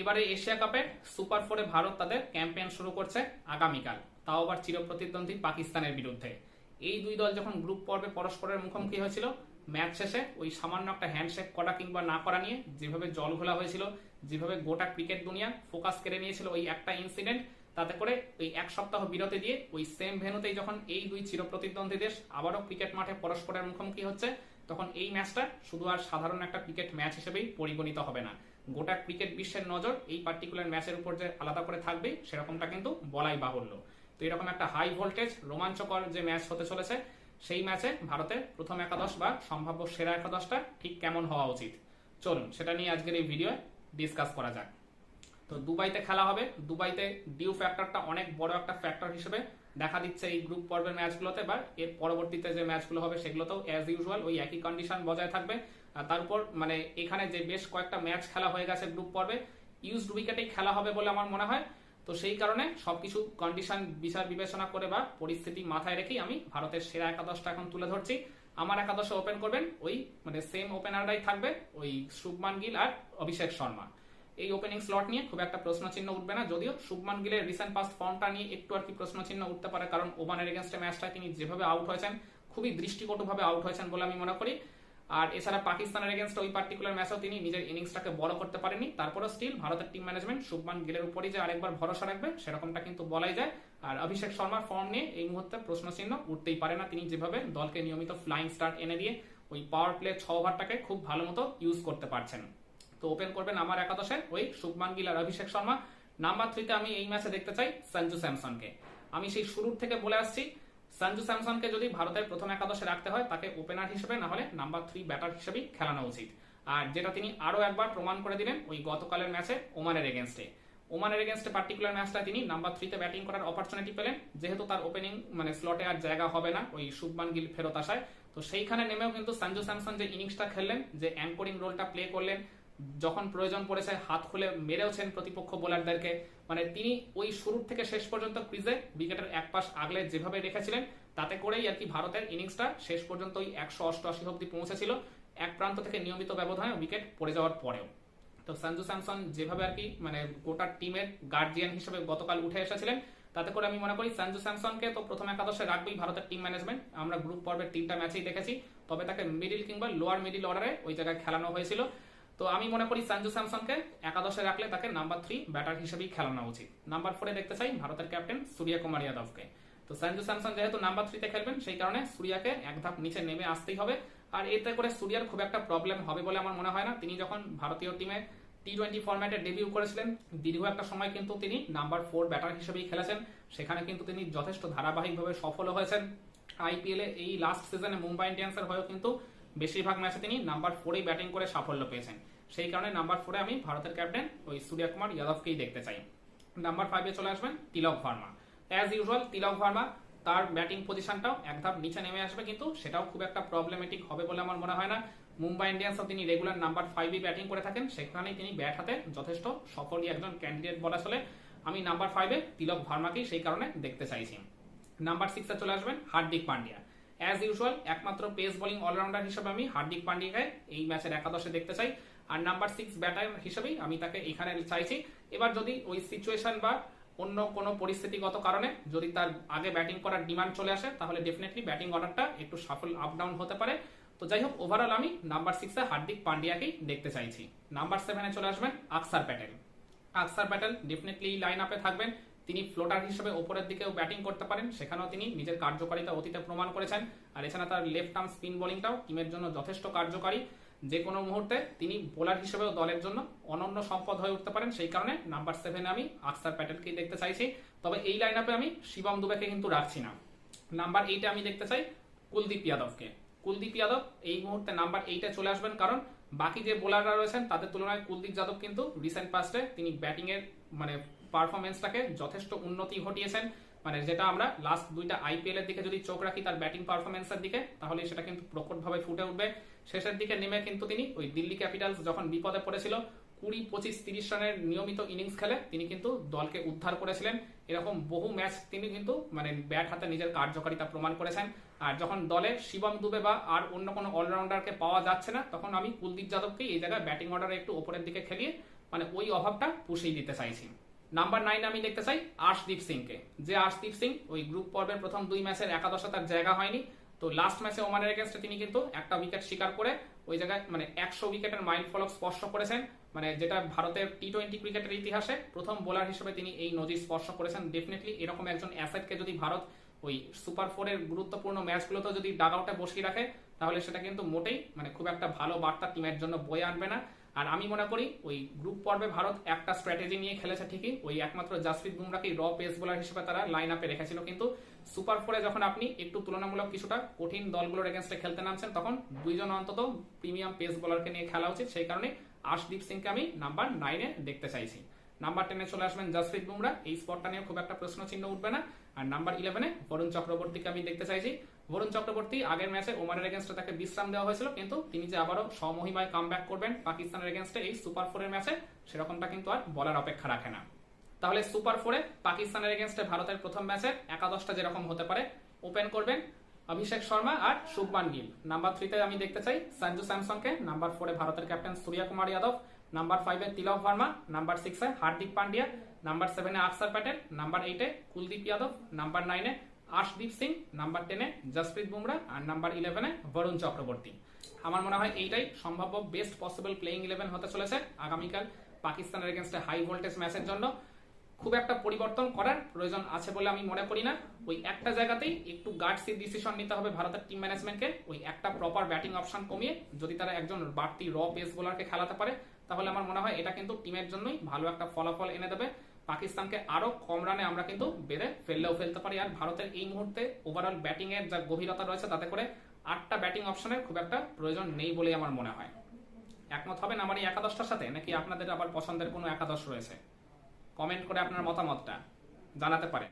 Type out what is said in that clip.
এবারে এশিয়া কাপে সুপার ফোরে ভারত তাদের ক্যাম্পেইন শুরু করছে আগামীকাল। তাও আবার চিরপ্রতিদ্বন্দ্বী পাকিস্তানের বিরুদ্ধে। এই দুই দল যখন গ্রুপ পর্বে পরস্পরের মুখোমুখি হয়েছিল, ম্যাচ শেষে ওই সামান্য একটা হ্যান্ডশেক করা কিংবা না করা নিয়ে যেভাবে জল ঘোলা হয়েছিল, যেভাবে গোটা ক্রিকেট দুনিয়া ফোকাস কেড়ে নিয়েছিল ওই একটা ইনসিডেন্ট তাতে করে ওই এক সপ্তাহ বিরতি দিয়ে ওই সেম ভেনুতেই যখন এই দুই চিরপ্রতিদ্বন্দ্বী দেশ আবারও ক্রিকেট মাঠে পরস্পরের মুখোমুখি হচ্ছে, তখন এই ম্যাচটা শুধু আর সাধারণ একটা ক্রিকেট ম্যাচ হিসেবেই পরিগণিত হবে না। গোটা ক্রিকেট বিশ্বের নজর এই পার্টিকুলার ম্যাচের উপর যে আলাদা করে থাকবে, সেরকমটা কিন্তু বলাই বাহুল্য। তো এরকম একটা হাই ভোল্টেজ রোমাঞ্চকর যে ম্যাচ হতে চলেছে, সেই ম্যাচে ভারতের প্রথম একাদশ বা সম্ভাব্য সেরা একাদশটা ঠিক কেমন হওয়া উচিত? চলুন, সেটা নিয়ে আজকের এই ভিডিও ডিসকাস করা যাক। তো দুবাইতে খেলা হবে। দুবাইতে ডিউ ফ্যাক্টরটা অনেক বড় একটা ফ্যাক্টর হিসেবে দেখা দিচ্ছে এই গ্রুপ পর্বের ম্যাচগুলোতে বা এর পরবর্তীতে যে ম্যাচগুলো হবে সেগুলোতেও অ্যাজ ইউজুয়াল ওই একই কন্ডিশন বজায় থাকবে। তার উপর মানে এখানে যে বেশ কয়েকটা ম্যাচ খেলা হয়ে গেছে গ্রুপ পর্বে ইউজড উইকেটেই খেলা হবে বলে আমার মনে হয়। তো সেই কারণে সবকিছু কন্ডিশন বিচার বিবেচনা করে বা পরিস্থিতি মাথায় রেখেই আমি ভারতের সেরা একাদশটা এখন তুলে ধরছি। আমার একাদশে ওপেন করবেন, ওই মানে সেম ওপেনাররাই থাকবে, ওই শুভমান গিল আর অভিষেক শর্মা। এই ওপেনিং স্লট নিয়ে খুব একটা প্রশ্ন চিহ্ন উঠবে না। যদিও শুভমান গিলের রিসেন্ট পাস্ট ফর্মটা নিয়ে একটু আর কি প্রশ্ন চিহ্ন উঠতে পারে, কারণ ওমানের এগেনস্টে ম্যাচটা তিনি যেভাবে আউট হয়েছেন, খুবই দৃষ্টিকটুভাবে আউট হয়েছেন বলে আমি মনে করি। আর এছাড়া পাকিস্তানের এগেনস্ট ওই পার্টিকুলার ম্যাচেও তিনি নিজের ইনিংসটাকে বড় করতে পারেনি তারপরে স্টিল ভারতের টিম ম্যানেজমেন্ট শুভমান গিলের উপরই যে আরেকবার ভরসা রাখবে, সেরকমটা কিন্তু বলাই যায়। আর অভিষেক শর্মার ফর্ম নিয়ে এই মুহূর্তে প্রশ্ন চিহ্ন উঠতেই পারে না তিনি যেভাবে দলকে নিয়মিত ফ্লাইং স্টার্ট এনে দিয়ে ওই পাওয়ার প্লে ছ ওভারটাকে খুব ভালো মতো ইউজ করতে পারছেন। ওপেন করবেন আমার একাদশে ওই শুভমান গিল আর অভিষেক শর্মা। নাম্বার থ্রিতে আমি এই ম্যাচে দেখতে চাই সঞ্জু স্যামসনকে। আমি সেই শুরুর থেকে বলে আসছি, সঞ্জু স্যামসনকে যদি ভারতের প্রথম একাদশে রাখতে হয়, তাকে ওপেনার হিসেবে, না হলে নাম্বার থ্রি ব্যাটার হিসেবেই খেলানো উচিত। আর যেটা তিনি আরও একবার প্রমাণ করে দিলেন, ওই গতকালের ম্যাচে ওমানের এগেনস্টে ওমানের এগেনস্টে পার্টিকুলার ম্যাচটা তিনি নাম্বার থ্রিতে ব্যাটিং করার অপরচুনিটি পেলেন, যেহেতু তার ওপেনিং মানে স্লটে আর জায়গা হবে না, ওই শুভমান গিল ফেরত আসায়। তো সেইখানে নেমেও কিন্তু সঞ্জু স্যামসন যে ইনিংসটা খেললেন, যে অ্যাঙ্করিং রোলটা প্লে করলেন যখন প্রয়োজন পড়েছে, হাত খুলে মেরেওছেন প্রতিপক্ষ বোলারদেরকে। মানে তিনি ওই শুরুর থেকে শেষ পর্যন্ত ক্রিজে উইকেটের এক পাশ আগলে যেভাবে রেখেছিলেন, তাতে করেই আর কি ভারতের ইনিংসটা শেষ পর্যন্ত ওই একশো অষ্টআশি অব্দি পৌঁছেছিল, এক প্রান্ত থেকে নিয়মিত ব্যবধানে উইকেট পড়ে যাওয়ার পরেও। তো সঞ্জু স্যামসন যেভাবে আর কি মানে গোটা টিমের গার্জিয়ান হিসেবে গতকাল উঠে এসেছিলেন, তাতে করে আমি মনে করি সঞ্জু স্যামসনকে তো প্রথম একাদশে রাখবেই ভারতের টিম ম্যানেজমেন্ট আমরা গ্রুপ পর্বের তিনটা ম্যাচেই দেখেছি, তবে তাকে মিডিল কিংবা লোয়ার মিডিল অর্ডারে ওই জায়গায় খেলানো হয়েছিল। তো আমি মনে করি সঞ্জু স্যামসনকে একাদশে রাখলে তাকে নাম্বার থ্রি ব্যাটার হিসেবেই খেলানো উচিত। নাম্বার ফোরে দেখতে চাই ভারতের ক্যাপ্টেন সূর্য কুমার যাদবকে। তো সঞ্জু স্যামসন যেহেতু নাম্বার থ্রিতে খেলবেন, সেই কারণে সূর্যাকে এক ধাপ নিচে নেমে আসতেই হবে। আর এতে করে সূর্যার খুব একটা প্রবলেম হবে বলে আমার মনে হয় না। তিনি যখন ভারতীয় টিমে টি টোয়েন্টি ফরম্যাটে ডেবিউ করেছিলেন, দীর্ঘ একটা সময় কিন্তু তিনি নাম্বার ফোর ব্যাটার হিসেবেই খেলেছেন। সেখানে কিন্তু তিনি যথেষ্ট ধারাবাহিকভাবে সফল হয়েছেন। আইপিএল এই লাস্ট সিজনে মুম্বাই ইন্ডিয়ান্সের হয়েও কিন্তু বেশিরভাগ ম্যাচে তিনি নাম্বার ফোরেই ব্যাটিং করে সাফল্য পেয়েছেন। সেই কারণে নাম্বার ফোরে আমি ভারতের ক্যাপ্টেন ওই সূর্য কুমার যাদবকেই দেখতে চাই। নাম্বার ফাইভে চলে আসবেন তিলক ভার্মা। অ্যাজ ইউজুয়াল তিলক ভার্মা, তার ব্যাটিং পজিশনটাও এক ধাপ নিচে নেমে আসবে, কিন্তু সেটাও খুব একটা প্রবলেমেটিক হবে বলে আমার মনে হয় না। মুম্বাই ইন্ডিয়ান্সও তিনি রেগুলার নাম্বার ফাইভই ব্যাটিং করে থাকেন। সেখানেই তিনি ব্যাট হাতে যথেষ্ট সফলই একজন ক্যান্ডিডেট বলা চলে। আমি নাম্বার ফাইভে তিলক ভার্মাকেই সেই কারণে দেখতে চাইছি। নাম্বার সিক্সে চলে আসবেন হার্দিক পান্ডিয়া। অ্যাজ ইউজুয়াল একমাত্র পেস বোলিং অলরাউন্ডার হিসেবে আমি হার্দিক পান্ডিয়াকে এই ম্যাচের একাদশে দেখতে চাই। আর নাম্বার সিক্স ব্যাটার হিসেবেই আমি তাকে এখানে চাইছি। এবার যদি ওই সিচুয়েশন বা অন্য কোনো পরিস্থিতিগত কারণে যদি তার আগে ব্যাটিং করার ডিমান্ড চলে আসে, তাহলে ডেফিনেটলি ব্যাটিং অর্ডারটা একটু সাফল আপ ডাউন হতে পারে। তো যাই হোক ওভারঅল আমি নাম্বার সিক্সে হার্দিক পান্ডিয়াকেই দেখতে চাইছি। নাম্বার সেভেনে চলে আসবেন আকসার প্যাটেল। আকসার প্যাটেল ডেফিনেটলি লাইন আপে থাকবেন। তিনি ফ্লোটার হিসেবে ওপরের দিকেও ব্যাটিং করতে পারেন। সেখানেও তিনি নিজের কার্যকারিতা অতীতে প্রমাণ করেছেন। আর এছাড়া তার লেফট আর্ম স্পিন বোলিংটাও টিমের জন্য যথেষ্ট কার্যকারী। যে কোনো মুহূর্তে তিনি বোলার হিসেবেও দলের জন্য অনন্য সম্পদ হয়ে উঠতে পারেন। সেই কারণে নাম্বার সেভেনে আমি আকসার প্যাটেলকেই দেখতে চাইছি। তবে এই লাইন আপে আমি শিবম দুবেকে কিন্তু রাখছি না। নাম্বার এইটে আমি দেখতে চাই কুলদীপ যাদবকে। কুলদীপ যাদব এই মুহূর্তে নাম্বার এইটে চলে আসবেন কারণ বাকি যে বোলাররা রয়েছেন, তাদের তুলনায় কুলদীপ যাদব কিন্তু রিসেন্ট পাস্টে তিনি ব্যাটিং এর মানে পারফরমেন্সটাকে যথেষ্ট উন্নতি ঘটিয়েছেন। মানে যেটা আমরা লাস্ট দুইটা আইপিএল এর দিকে যদি চোখ রাখি তার ব্যাটিং পারফরমেন্সের দিকে, তাহলে সেটা কিন্তু প্রকটভাবে ফুটে উঠবে। শেষের দিকে নেমে কিন্তু তিনি ওই দিল্লি ক্যাপিটালস যখন বিপদে পড়েছিল, কুড়ি, পঁচিশ, তিরিশ রানের নিয়মিত ইনিংস খেলে তিনি কিন্তু দলকে উদ্ধার করেছিলেন। এরকম বহু ম্যাচ তিনি কিন্তু মানে ব্যাট হাতে নিজের কার্যকারিতা প্রমাণ করেছেন। আর যখন দলে শিবম দুবে বা আর অন্য কোনো অলরাউন্ডারকে পাওয়া যাচ্ছে না, তখন আমি কুলদীপ যাদবকে এই জায়গায় ব্যাটিং অর্ডারে একটু ওপরের দিকে খেলিয়ে মানে ওই অভাবটা পুষিয়ে দিতে চাইছি। নাম্বার নাইন আমি দেখতে চাই আশদীপ সিংকে। যে আশদীপ সিং ওই গ্রুপ পর্বের প্রথম দুই ম্যাচের একাদশে তার জায়গা হয়নি। তো লাস্ট ম্যাচে ওমানের এগেনস্টে তিনি কিন্তু একটা উইকেট শিকার করে ওই জায়গায় মানে একশো উইকেটের মাইল ফলক স্পর্শ করেছেন। মানে যেটা ভারতের টি টোয়েন্টি ক্রিকেটের ইতিহাসে প্রথম বোলার হিসেবে তিনি এই নজির স্পর্শ করেছেন। ডেফিনেটলি এরকম একজন অ্যাসেটকে যদি ভারত ওই সুপার ফোরের গুরুত্বপূর্ণ ম্যাচগুলোতে যদি ডাগ আউটে বসিয়ে রাখে, তাহলে সেটা কিন্তু মোটেই মানে খুব একটা ভালো বার্তা টিমের জন্য বয়ে আনবে না। আর আমি মনে করি ওই গ্রুপ পর্বে ভারত একটা স্ট্র্যাটেজি নিয়ে খেলেছে ঠিকই, ওই একমাত্র জাসপ্রীত বুমরাকে র পেস বোলার হিসেবে তারা লাইন আপে রেখেছিল। কিন্তু সুপার ফোরে যখন আপনি একটু তুলনামূলক কিছুটা কঠিন দলগুলোর এগেনস্টে খেলতে নামছেন, তখন দুইজন অন্তত প্রিমিয়াম পেস বোলারকে নিয়ে খেলা উচিত। সেই কারণে আশদীপ সিংকে আমি নাম্বার নাইনে দেখতে চাইছি। নাম্বার টেনে চলে আসবেন জাসপ্রীত বুমরা এই স্পটটা নিয়ে খুব একটা প্রশ্ন চিহ্ন উঠবে না। আর নাম্বার ইলেভেনে বরুণ চক্রবর্তীকে আমি দেখতে চাইছি। বরুণ চক্রবর্তী আগের ম্যাচে ওমানের এগেনস্টে তাকে বিশ্রাম দেওয়া হয়েছিল, কিন্তু তিনি যে আবারও স্বমহিমায় কাম করবেন পাকিস্তানের এগেনস্টে এই সুপার ফোরের ম্যাচে, সেরকমটা কিন্তু আর বলার অপেক্ষা রাখে না। তাহলে সুপার ফোরে পাকিস্তানের এগেনস্টে ভারতের প্রথম ম্যাচে একাদশটা যেরকম হতে পারে ওপেন করবেন অভিষেক শর্মা আর শুভমান গিল। নাম্বার থ্রিতে আমি দেখতে চাই সঞ্জু স্যামসনকে। নাম্বার ফোরে ভারতের ক্যাপ্টেন সূর্য কুমার যাদব। নাম্বার ফাইভে তিলক ভার্মা। নাম্বার সিক্সে হার্দিক পান্ডিয়া। নাম্বার সেভেনে আকসার প্যাটেল। নাম্বার এইটে কুলদীপ যাদব। নাম্বার নাইনে আশদীপ সিং, নাম্বার টেনে জসপ্রীত বুমরা আর নাম্বার ইলেভেনে বরুণ চক্রবর্তী। আমার মনে হয় এইটাই সম্ভাব্য বেস্ট পসিবল প্লেইং ইলেভেন হতে চলেছে আগামীকাল পাকিস্তানের এগেনস্টে হাই ভোল্টেজ ম্যাচের জন্য। খুব একটা পরিবর্তন করার প্রয়োজন আছে বলে আমি মনে করি না। ওই একটা জায়গাতেই একটু গার্ডসি ডিসিশন নিতে হবে ভারতের টিম ম্যানেজমেন্টকে ওই একটা প্রপার ব্যাটিং অপশন কমিয়ে যদি তারা একজন বাড়তি র পেস বোলারকে খেলাতে পারে, তাহলে আমার মনে হয় এটা কিন্তু টিমের জন্যই ভালো একটা ফলাফল এনে দেবে। পাকিস্তানকে আরও কম রানে আমরা কিন্তু বেড়ে ফেললেও ফেলতে পারি। আর ভারতের এই মুহূর্তে ওভারঅল ব্যাটিং এর যা গভীরতা রয়েছে, তাতে করে আটটা ব্যাটিং অপশনের খুব একটা প্রয়োজন নেই বলে আমার মনে হয়। একমত হবেন আমার এই একাদশটার সাথে, নাকি আপনাদের আবার পছন্দের কোনো একাদশ রয়েছে? কমেন্ট করে আপনার মতামতটা জানাতে পারেন।